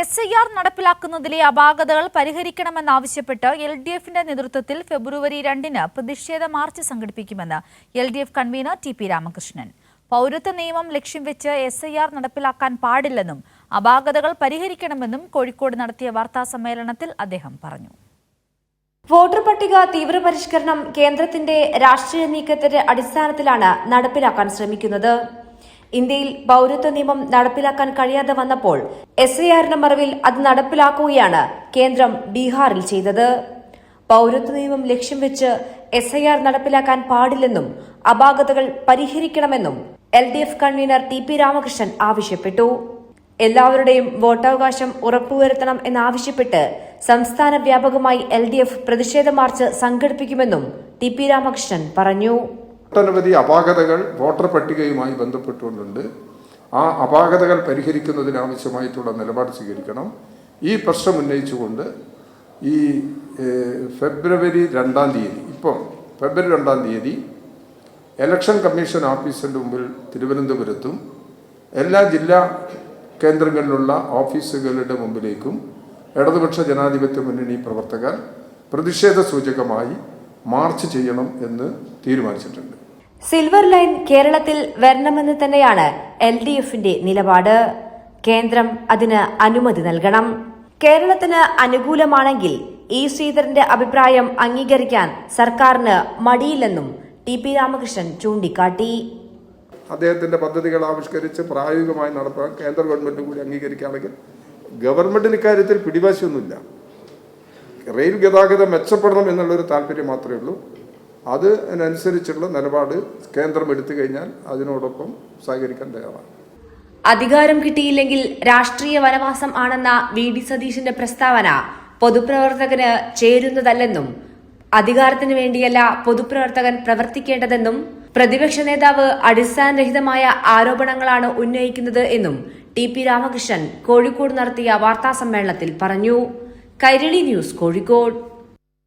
S I R നടപ്പിലാക്കുന്നതിലെ അപാകതകൾ പരിഹരിക്കണമെന്നാവശ്യപ്പെട്ട് L D എഫിന്റെ നേതൃത്വത്തിൽ ഫെബ്രുവരി രണ്ടിന് പ്രതിഷേധ മാർച്ച് സംഘടിപ്പിക്കുമെന്ന് L D F convener T P Ramakrishnan. പൗരത്വ നിയമം ലക്ഷ്യം വെച്ച് എസ് ഐ ആർ നടപ്പിലാക്കാൻ പാടില്ലെന്നും അപാകതകൾ പരിഹരിക്കണമെന്നും കോഴിക്കോട് നടത്തിയ വാർത്താ സമ്മേളനത്തിൽ അദ്ദേഹം പറഞ്ഞു. വോട്ടർ പട്ടിക തീവ്രപരിഷ്കരണം കേന്ദ്രത്തിന്റെ രാഷ്ട്രീയ നീക്കത്തിന്റെ അടിസ്ഥാനത്തിലാണ് നടപ്പിലാക്കാൻ ശ്രമിക്കുന്നത്. ഇന്ത്യയിൽ പൌരത്വ നിയമം നടപ്പിലാക്കാൻ കഴിയാതെ വന്നപ്പോൾ എസ് ഐ ആറിന്റെ മറവിൽ അത് നടപ്പിലാക്കുകയാണ് കേന്ദ്രം ബീഹാറിൽ ചെയ്തത്. പൌരത്വ നിയമം ലക്ഷ്യം വെച്ച് എസ് ഐ ആർ നടപ്പിലാക്കാൻ പാടില്ലെന്നും അപാകതകൾ പരിഹരിക്കണമെന്നും L D F convener T P Ramakrishnan ആവശ്യപ്പെട്ടു. എല്ലാവരുടെയും വോട്ടവകാശം ഉറപ്പുവരുത്തണം എന്നാവശ്യപ്പെട്ട് സംസ്ഥാന വ്യാപകമായി എൽ ഡി എഫ് പ്രതിഷേധ മാർച്ച് സംഘടിപ്പിക്കുമെന്നും ടി പി രാമകൃഷ്ണൻ പറഞ്ഞു. ഒട്ടനവധി അപാകതകൾ വോട്ടർ പട്ടികയുമായി ബന്ധപ്പെട്ടുകൊണ്ടുണ്ട്. ആ അപാകതകൾ പരിഹരിക്കുന്നതിനാവശ്യമായിട്ടുള്ള നിലപാട് സ്വീകരിക്കണം. ഈ പ്രശ്നം ഉന്നയിച്ചുകൊണ്ട് ഈ ഫെബ്രുവരി രണ്ടാം തീയതി ഇപ്പം ഫെബ്രുവരി രണ്ടാം തീയതി ഇലക്ഷൻ കമ്മീഷൻ ഓഫീസിന്റെ മുമ്പിൽ തിരുവനന്തപുരത്തും എല്ലാ ജില്ലാ കേന്ദ്രങ്ങളിലുള്ള ഓഫീസുകളുടെ മുമ്പിലേക്കും ഇടതുപക്ഷ ജനാധിപത്യ മുന്നണി പ്രവർത്തകർ പ്രതിഷേധ സൂചകമായി മാർച്ച് ചെയ്യണം എന്ന് തീരുമാനിച്ചിട്ടുണ്ട്. സിൽവർ ലൈൻ കേരളത്തിൽ വരണമെന്ന് തന്നെയാണ് എൽ ഡി എഫിന്റെ നിലപാട്. കേന്ദ്രം അതിന് അനുമതി നൽകണം. കേരളത്തിന് അനുകൂലമാണെങ്കിൽ ഇ ശ്രീധരന്റെ അഭിപ്രായം അംഗീകരിക്കാൻ സർക്കാരിന് മടിയില്ലെന്നും ടി പി രാമകൃഷ്ണൻ ചൂണ്ടിക്കാട്ടി. അദ്ദേഹത്തിന്റെ പദ്ധതികൾ ആവിഷ്കരിച്ച് പ്രായോഗികമായി നടത്താൻ കേന്ദ്ര ഗവൺമെന്റ് കൂടി അംഗീകരിക്കുകയാണെങ്കിൽ ഗവൺമെന്റിന് ഇക്കാര്യത്തിൽ പിടിവാശിയൊന്നുമില്ല. റെയിൽ ഗതാഗതം മെച്ചപ്പെടണം എന്നുള്ളൊരു താല്പര്യം മാത്രമേ ഉള്ളൂ. അത് അതിനനുസരിച്ചുള്ള നിലപാട് കേന്ദ്രം എടുത്തു കഴിഞ്ഞാൽ അതിനോടൊപ്പം സഹകരിക്കാൻ തയ്യാറാണ്. അധികാരം കിട്ടിയില്ലെങ്കിൽ രാഷ്ട്രീയ വനവാസം ആണെന്ന വി ഡി സതീശന്റെ പ്രസ്താവന പൊതുപ്രവർത്തകന് ചേരുന്നതല്ലെന്നും അധികാരത്തിന് വേണ്ടിയല്ല പൊതുപ്രവർത്തകൻ പ്രവർത്തിക്കേണ്ടതെന്നും പ്രതിപക്ഷ നേതാവ് അടിസ്ഥാനരഹിതമായ ആരോപണങ്ങളാണ് ഉന്നയിക്കുന്നത് എന്നും ടി പി രാമകൃഷ്ണൻ കോഴിക്കോട് നടത്തിയ വാർത്താസമ്മേളനത്തിൽ പറഞ്ഞു. കൈരളി ന്യൂസ് കോഴിക്കോട്.